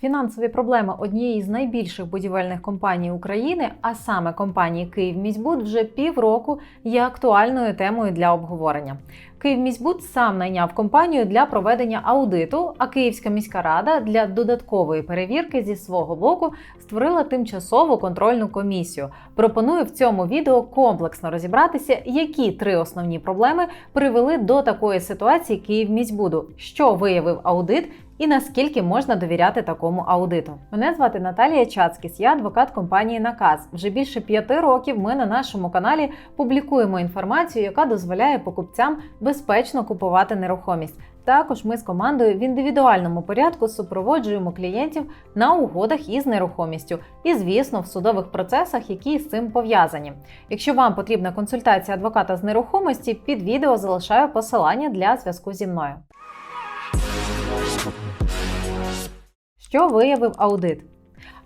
Фінансові проблеми однієї з найбільших будівельних компаній України, а саме компанії «Київміськбуд», вже півроку є актуальною темою для обговорення. «Київміськбуд» сам найняв компанію для проведення аудиту, а Київська міська рада для додаткової перевірки зі свого боку створила тимчасову контрольну комісію. Пропоную в цьому відео комплексно розібратися, які три основні проблеми привели до такої ситуації «Київміськбуду», що виявив аудит і наскільки можна довіряти такому аудиту. Мене звати Наталія Чацкіс, я адвокат компанії Наказ. Вже більше п'яти років ми на нашому каналі публікуємо інформацію, яка дозволяє покупцям безпечно купувати нерухомість. Також ми з командою в індивідуальному порядку супроводжуємо клієнтів на угодах із нерухомістю і, звісно, в судових процесах, які з цим пов'язані. Якщо вам потрібна консультація адвоката з нерухомості, під відео залишаю посилання для зв'язку зі мною. Що виявив аудит?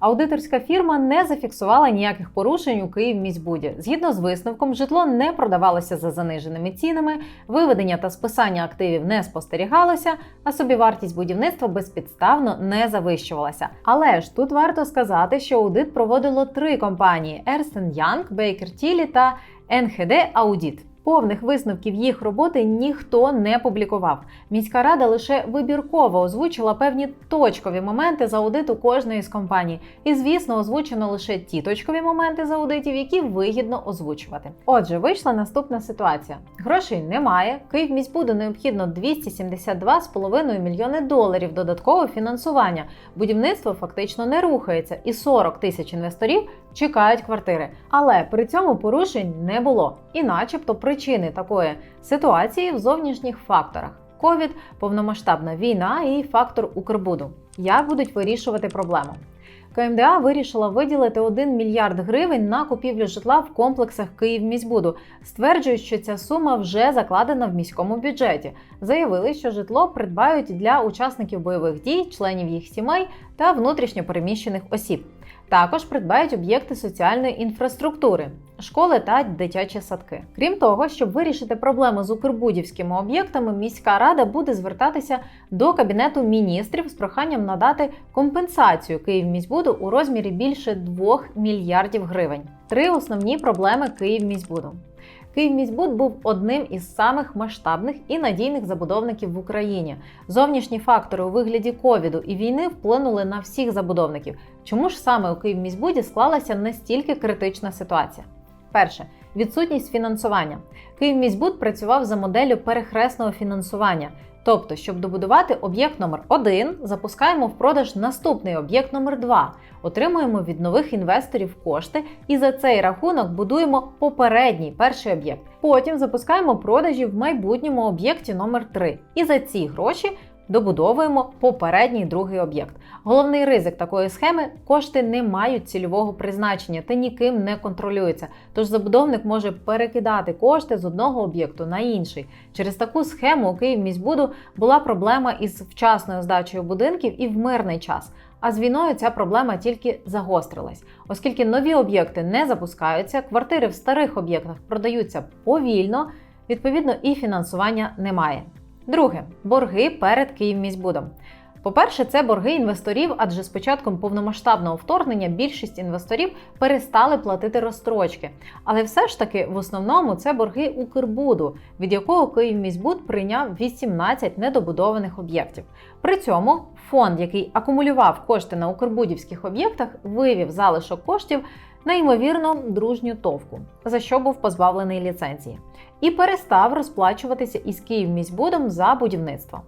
Аудиторська фірма не зафіксувала ніяких порушень у Київміськбуді. Згідно з висновком, житло не продавалося за заниженими цінами, виведення та списання активів не спостерігалося, а собівартість будівництва безпідставно не завищувалася. Але ж тут варто сказати, що аудит проводило три компанії: Ernst Young, Baker Tilly та NHD Audit. Повних висновків їх роботи ніхто не публікував. Міська рада лише вибірково озвучила певні точкові моменти з аудиту кожної з компаній. І, звісно, озвучено лише ті точкові моменти з аудитів, які вигідно озвучувати. Отже, вийшла наступна ситуація: грошей немає. Київміськбуду необхідно 272,5 мільйони доларів додаткового фінансування. Будівництво фактично не рухається, і 40 тисяч інвесторів чекають квартири. Але при цьому порушень не було. І, начебто, причини такої ситуації в зовнішніх факторах: ковід, повномасштабна війна і фактор Укрбуду. Як будуть вирішувати проблему? КМДА вирішила виділити 1 мільярд гривень на купівлю житла в комплексах Київміськбуду. Стверджують, що ця сума вже закладена в міському бюджеті. Заявили, що житло придбають для учасників бойових дій, членів їх сімей та внутрішньопереміщених осіб. Також придбають об'єкти соціальної інфраструктури, школи та дитячі садки. Крім того, щоб вирішити проблему з укрбудівськими об'єктами, міська рада буде звертатися до кабінету міністрів з проханням надати компенсацію Київміськбуду у розмірі більше 2 мільярдів гривень. Три основні проблеми Київміськбуду. Київміськбуд був одним із самих масштабних і надійних забудовників в Україні. Зовнішні фактори у вигляді ковіду і війни вплинули на всіх забудовників. Чому ж саме у Київміськбуді склалася настільки критична ситуація? Перше відсутність фінансування. Київміськбуд працював за моделлю перехресного фінансування. Тобто, щоб добудувати об'єкт номер 1 запускаємо в продаж наступний об'єкт номер 2 отримуємо від нових інвесторів кошти і за цей рахунок будуємо попередній перший об'єкт. Потім запускаємо продажі в майбутньому об'єкті номер 3 І за ці гроші добудовуємо попередній другий об'єкт. Головний ризик такої схеми кошти не мають цільового призначення та ніким не контролюються. Тож забудовник може перекидати кошти з одного об'єкту на інший. Через таку схему у Київміськбуду була проблема із вчасною здачею будинків і в мирний час. А з війною ця проблема тільки загострилась, оскільки нові об'єкти не запускаються, квартири в старих об'єктах продаються повільно, відповідно, і фінансування немає. Друге борги перед Київміськбудом. По-перше, це борги інвесторів, адже з початком повномасштабного вторгнення більшість інвесторів перестали платити розстрочки. Але все ж таки, в основному, це борги Укрбуду, від якого Київміськбуд прийняв 18 недобудованих об'єктів. При цьому фонд, який акумулював кошти на укрбудівських об'єктах, вивів залишок коштів на ймовірно дружню товку, за що був позбавлений ліцензії, і перестав розплачуватися із Київміськбудом за будівництво.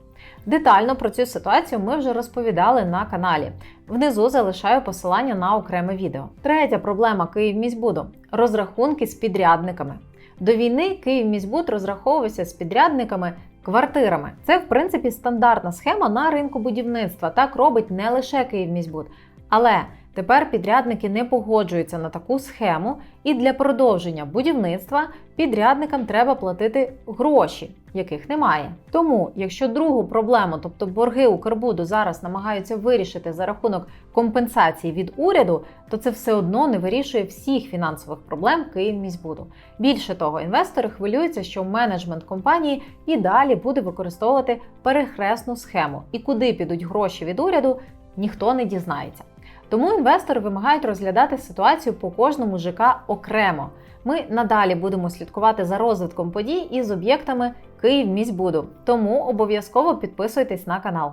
Детально про цю ситуацію ми вже розповідали на каналі. Внизу залишаю посилання на окреме відео. Третя проблема Київміськбуду розрахунки з підрядниками. До війни Київміськбуд розраховувався з підрядниками квартирами. Це, в принципі, стандартна схема на ринку будівництва. Так робить не лише Київміськбуд. Але Тепер підрядники не погоджуються на таку схему, і для продовження будівництва підрядникам треба платити гроші, яких немає. Тому, якщо другу проблему, тобто борги Укрбуду, зараз намагаються вирішити за рахунок компенсації від уряду, то це все одно не вирішує всіх фінансових проблем Київміськбуду. Більше того, інвестори хвилюються, що менеджмент компанії і далі буде використовувати перехресну схему, і куди підуть гроші від уряду ніхто не дізнається. Тому інвестори вимагають розглядати ситуацію по кожному ЖК окремо. Ми надалі будемо слідкувати за розвитком подій із об'єктами Київміськбуду. Тому обов'язково підписуйтесь на канал.